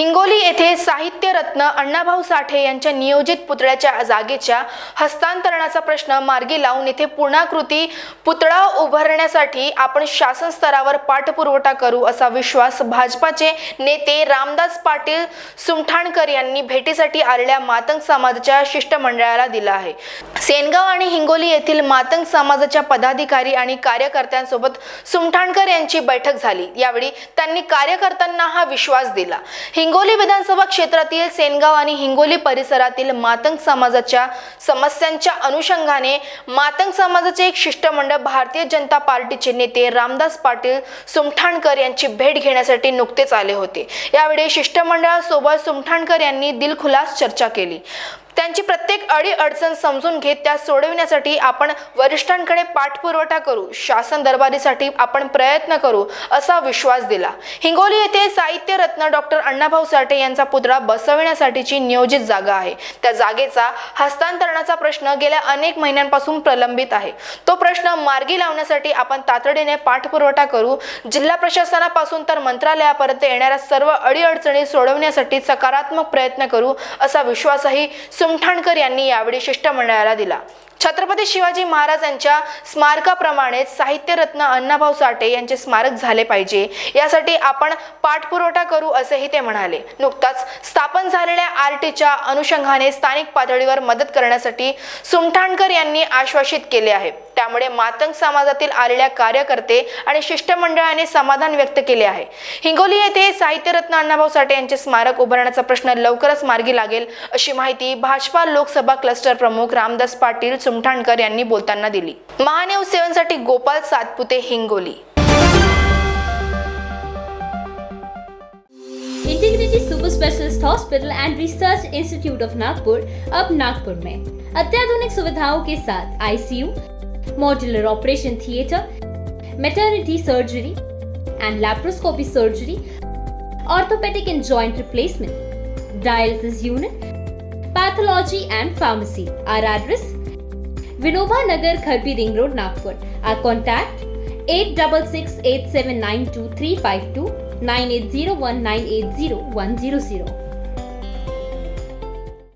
हिंगोली येथे साहित्य रत्न अण्णाभाऊ साठे यांच्या नियोजित पुतळ्याच्या जागेच्या हस्तांतरणाचा प्रश्न मार्गी लावून येथे पूर्णाकृती पुतळा उभारण्यासाठी आपण शासन स्तरावर पाठपुरवठा करू असा विश्वास भाजपाचे नेते रामदास पाटील सुमठाणकर यांनी भेटीसाठी आलेल्या मातंग समाजाच्या शिष्टमंडळाला दिला आहे. सेनगाव आणि हिंगोली येथील मातंग समाजाच्या पदाधिकारी आणि कार्यकर्त्यांसोबत सुमठाणकर यांची बैठक झाली. यावेळी त्यांनी कार्यकर्त्यांना हा विश्वास दिला. हिंगोली विधानसभा क्षेत्रातील सेनगाव आणि हिंगोली परिसरातील मातंग समाजाच्या समस्यांच्या अनुषंगाने मातंग समाजाचे एक शिष्टमंडळ भारतीय जनता पार्टीचे नेते रामदास पाटील सुमठाणकर यांची भेट घेण्यासाठी नुकतेच आले होते. यावेळी शिष्टमंडळासोबत सुमठाणकर यांनी दिलखुलास चर्चा केली. त्यांची प्रत्येक अडी अडचण समजून घेत त्या सोडविण्यासाठी आपण वरिष्ठांकडे पाठपुरवठा करू शासन दरबारीसाठी आपण प्रयत्न करू असा विश्वास दिला. हिंगोली येथे साहित्य रत्न डॉक्टर अण्णाभाऊ साठे यांचा पुतळा बसवण्यासाठीची नियोजित जागा आहे. त्या जागेचा हस्तांतरणाचा प्रश्न गेल्या अनेक महिन्यांपासून प्रलंबित आहे. तो प्रश्न मार्गी लावण्यासाठी आपण तातडीने पाठपुरवठा करू. जिल्हा प्रशासनापासून तर मंत्रालयापर्यंत येणाऱ्या सर्व अडीअडचणी सोडवण्यासाठी सकारात्मक प्रयत्न करू असा विश्वासही सुमठाणकर यांनी यावेळी शिष्टमंडळाला दिला. छत्रपती शिवाजी महाराज यांच्या स्मारकाप्रमाणेच साहित्यरत्न अण्णाभाऊ साठे यांचे स्मारक झाले पाहिजे. यासाठी आपण पाठपुरवठा करू असेही ते म्हणाले. नुकताच स्थापन झालेल्या आर टीच्या अनुषंगाने स्थानिक पातळीवर मदत करण्यासाठी सुमठाणकर यांनी आश्वासित केले आहे. त्यामुळे मातंग समाजातील आलेल्या कार्यकर्ते आणि शिष्टमंडळाने समाधान व्यक्त केले आहे. हिंगोली येथे साहित्यरत्न अण्णाभाऊ साठे यांचे स्मारक उभारण्याचा प्रश्न लवकरच मार्गी लागेल अशी माहिती भाजपा लोकसभा क्लस्टर प्रमुख रामदास पाटील सुमठाणकर यांनी बोलताना दिली. Mahanews seven Gopal Satpute Hingoli. Integrity super specialist hospital and research institute of Nagpur अब नागपुर में. अत्याधुनिक सुविधाओं के साथ ICU modular operation theatre maternity surgery and laparoscopy surgery orthopaedic and joint replacement dialysis unit Vinoba Nagar, Kharbi Ring Road, Nagpur. Our contact 866 8792